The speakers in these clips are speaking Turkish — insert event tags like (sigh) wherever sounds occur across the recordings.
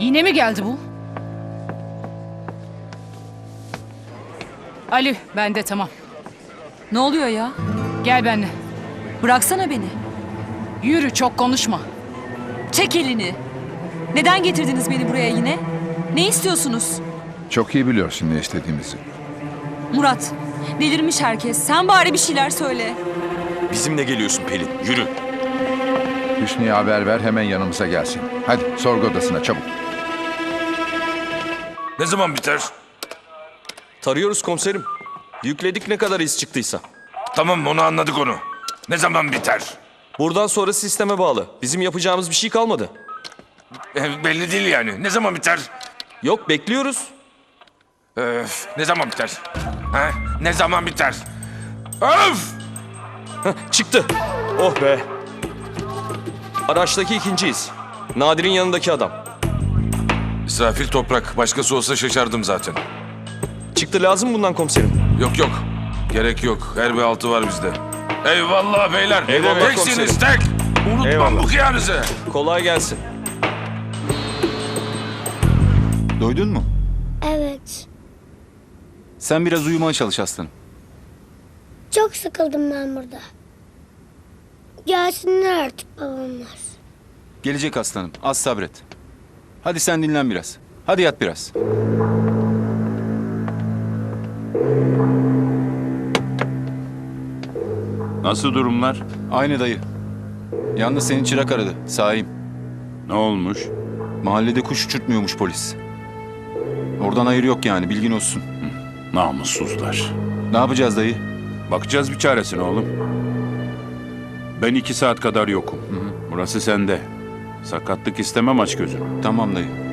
Yine mi geldi bu? Ali, ben de tamam. Ne oluyor ya? Gel benimle. Bıraksana beni. Yürü, çok konuşma. Çek elini. Neden getirdiniz beni buraya yine? Ne istiyorsunuz? Çok iyi biliyorsun ne istediğimizi. Murat, delirmiş herkes. Sen bari bir şeyler söyle. Bizimle geliyorsun Pelin. Yürü. Hüsnü'ye haber ver hemen yanımıza gelsin. Hadi sorgu odasına çabuk. Ne zaman biter? Tarıyoruz komiserim. Yükledik ne kadar iz çıktıysa. Tamam onu anladık onu. Ne zaman biter? Buradan sonra sisteme bağlı. Bizim yapacağımız bir şey kalmadı. E, belli değil yani. Ne zaman biter? Yok bekliyoruz. Öf, ne zaman biter? Ha? Ne zaman biter? Öf! Çıktı. Oh be. Araçtaki ikinci iz. Nadir'in yanındaki adam. İsrafil toprak. Başkası olsa şaşardım zaten. Çıktı lazım bundan komiserim. Yok yok. Gerek yok. Her bir altı var bizde. Eyvallah beyler. Eyvallah Teksiniz komiserim. tek. Unutmam Eyvallah. bu kıyarınızı. Kolay gelsin. Doydun mu? Evet. Sen biraz uyumaya çalış aslanım. Çok sıkıldım ben burada. Gelsinler artık babamlar. Gelecek aslanım. Az sabret. Hadi sen dinlen biraz. Hadi yat biraz. Nasıl durumlar? Aynı dayı. Yalnız senin çırak aradı. Sahip. Ne olmuş? Mahallede kuş uçurtmuyormuş polis. Oradan hayır yok yani bilgin olsun. Namussuzlar. Ne yapacağız dayı? Bakacağız bir çaresine oğlum. Ben iki saat kadar yokum. Burası sende. Sakatlık istemem aç gözünü. Tamam dayı.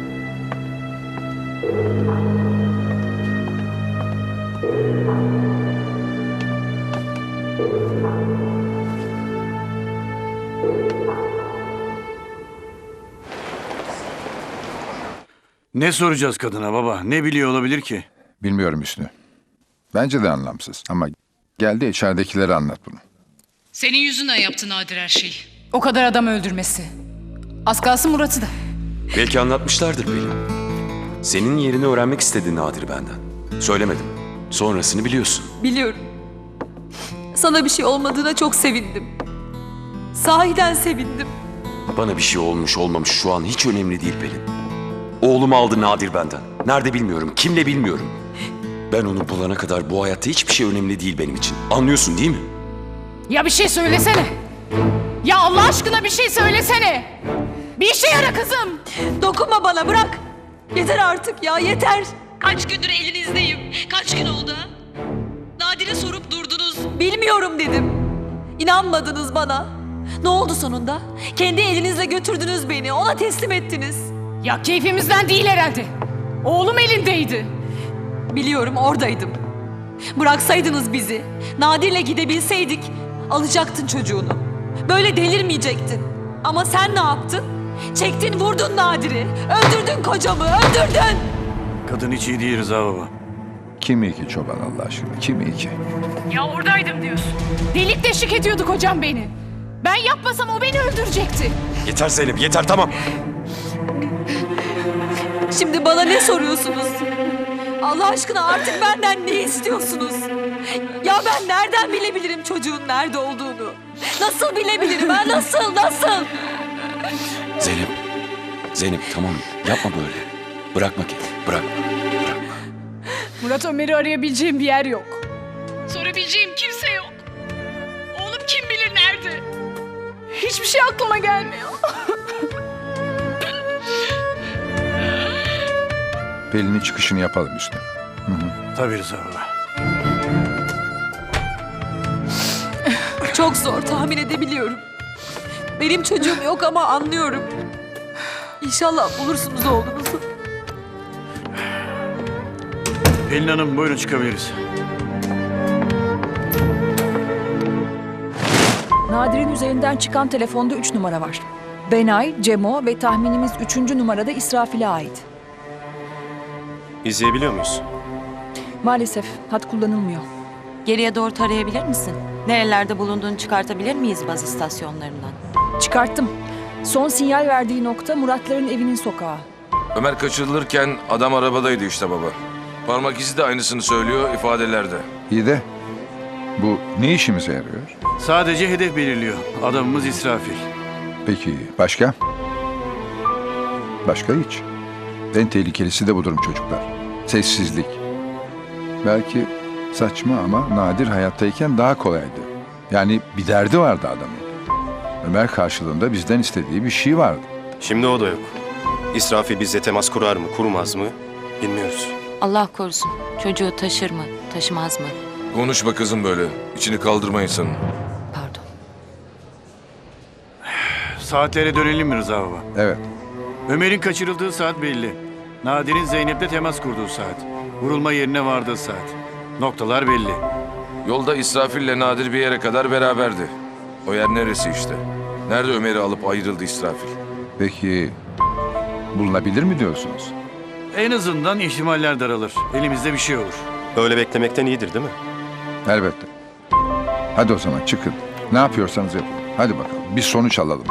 Ne soracağız kadına baba? Ne biliyor olabilir ki? Bilmiyorum Hüsnü. Bence de anlamsız ama gel de içeridekilere anlat bunu. Senin yüzünden yaptı Nadir her şeyi. O kadar adam öldürmesi. Az kalsın Murat'ı da. Belki anlatmışlardır Pelin. Senin yerini öğrenmek istedi Nadir benden. Söylemedim. Sonrasını biliyorsun. Biliyorum. Sana bir şey olmadığına çok sevindim. Sahiden sevindim. Bana bir şey olmuş olmamış şu an hiç önemli değil Pelin. Oğlumu aldı Nadir benden. Nerede bilmiyorum, kimle bilmiyorum. Ben onu bulana kadar bu hayatta hiçbir şey önemli değil benim için. Anlıyorsun değil mi? Ya bir şey söylesene. Ya Allah aşkına bir şey söylesene. Bir işe yara kızım. Dokunma bana bırak. Yeter artık ya yeter. Kaç gündür elinizdeyim. Kaç gün oldu ha? Nadir'e sorup durdunuz. Bilmiyorum dedim. İnanmadınız bana. Ne oldu sonunda? Kendi elinizle götürdünüz beni. Ona teslim ettiniz. Ya keyfimizden değil herhalde. Oğlum elindeydi. Biliyorum oradaydım. Bıraksaydınız bizi. Nadir'le gidebilseydik alacaktın çocuğunu. Böyle delirmeyecektin. Ama sen ne yaptın? Çektin vurdun Nadir'i. Öldürdün kocamı öldürdün. Kadın hiç iyi değil Rıza baba. Kim iyi ki çoban Allah aşkına? Kim iyi ki? Ya oradaydım diyorsun. Delik deşik ediyordu kocam beni. Ben yapmasam o beni öldürecekti. Yeter Zeynep, yeter tamam. Şimdi bana ne soruyorsunuz? Allah aşkına artık benden ne istiyorsunuz? Ya ben nereden bilebilirim çocuğun nerede olduğunu? Nasıl bilebilirim ha? Nasıl? Nasıl? Zeynep, Zeynep tamam yapma böyle. Bırakma kendini, bırakma. Murat Ömer'i arayabileceğim bir yer yok. Sorabileceğim kimse yok. Oğlum kim bilir nerede? Hiçbir şey aklıma gelmiyor. (laughs) Pelin'in çıkışını yapalım Hüsnü. Tabii Rıza baba. (laughs) Çok zor tahmin edebiliyorum. Benim çocuğum yok ama anlıyorum. İnşallah bulursunuz oğlunuzu. Pelin Hanım buyurun çıkabiliriz. Nadir'in üzerinden çıkan telefonda 3 numara var. Benay, Cemo ve tahminimiz 3. numarada İsrafil'e ait. İzleyebiliyor muyuz? Maalesef hat kullanılmıyor. Geriye doğru tarayabilir misin? Nerelerde bulunduğunu çıkartabilir miyiz baz istasyonlarından? Çıkarttım. Son sinyal verdiği nokta Muratların evinin sokağı. Ömer kaçırılırken adam arabadaydı işte baba. Parmak izi de aynısını söylüyor ifadelerde. İyi de bu ne işimize yarıyor? Sadece hedef belirliyor. Adamımız İsrafil. Peki başka? Başka hiç. En tehlikelisi de bu durum çocuklar. Sessizlik. Belki saçma ama Nadir hayattayken daha kolaydı. Yani bir derdi vardı adamın. Ömer karşılığında bizden istediği bir şey vardı. Şimdi o da yok. İsrafil bizle temas kurar mı, kurmaz mı bilmiyoruz. Allah korusun. Çocuğu taşır mı, taşımaz mı? Konuşma kızım böyle. İçini kaldırma insanın. Pardon. Saatlere dönelim mi Rıza baba? Evet. Ömer'in kaçırıldığı saat belli. Nadir'in Zeynep'le temas kurduğu saat. Vurulma yerine vardığı saat. Noktalar belli. Yolda İsrafil'le Nadir bir yere kadar beraberdi. O yer neresi işte? Nerede Ömer'i alıp ayrıldı İsrafil? Peki bulunabilir mi diyorsunuz? En azından ihtimaller daralır. Elimizde bir şey olur. Öyle beklemekten iyidir değil mi? Elbette. Hadi o zaman çıkın. Ne yapıyorsanız yapın. Hadi bakalım bir sonuç alalım.